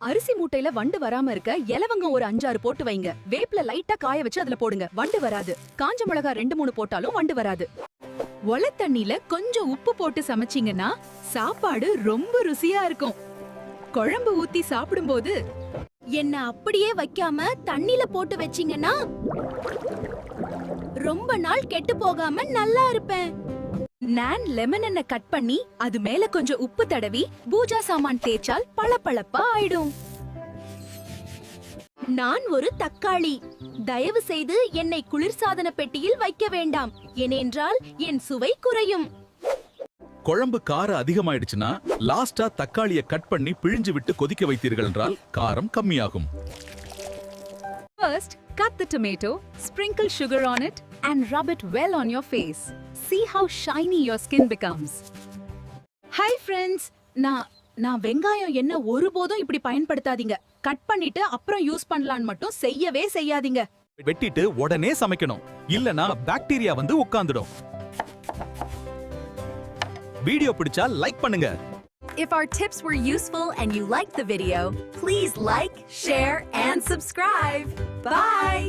அரிசி மூட்டையில வண்டு வராம இருக்க இலவங்கம் ஒரு அஞ்சாறு போட்டு வைங்க. வேப்பில லைட்டா காய வச்சு அதுல போடுங்க. வண்டு வராது. காஞ்ச மிளகா ரெண்டு மூணு போட்டாலும் வண்டு வராது. ஒல கொஞ்சம் உப்பு போட்டு சமைச்சீங்கன்னா சாப்பாடு ரொம்ப ருசியா இருக்கும். குழம்பு ஊத்தி சாப்பிடும்போது என்ன அப்படியே வைக்காம தண்ணில போட்டு வச்சீங்கன்னா ரொம்ப நாள் கெட்டு போகாம நல்லா இருப்பேன். நான் லெமன் எண்ணெய் கட் பண்ணி அது மேல கொஞ்சம் உப்பு தடவி பூஜா சாமான் தேய்ச்சால் பளபளப்பா ஆயிடும். நான் ஒரு தக்காளி. தயவு செய்து என்னை குளிர்சாதன பெட்டியில் வைக்க வேண்டாம். ஏனென்றால் என் சுவை குறையும். குழம்பு காரம் அதிகமாயிடுச்சுன்னா லாஸ்டா தக்காளிய கட் பண்ணி பிழிஞ்சு விட்டு கொதிக்க வைத்தீர்கள் என்றால் காரம் கம்மியாகும். First, cut the tomato, sprinkle sugar on it, and rub it well on your face. See how shiny your skin becomes. Hi friends! நான் நான் வெங்காயம் என்ன ஒருபோதும் இப்படி பயன்படுத்தாதீங்க கட் பண்ணிட்டு அப்புறம் யூஸ் பண்ணலான்னு மட்டும் செய்யவே செய்யாதீங்க வெட்டிட்டு உடனே சமைக்கணும் இல்லனா பாக்டீரியா வந்து உட்கார்ந்துடும் வீடியோ பிடிச்சா லைக் பண்ணுங்க If our tips were useful and you liked the video, please like, share, and subscribe. Bye!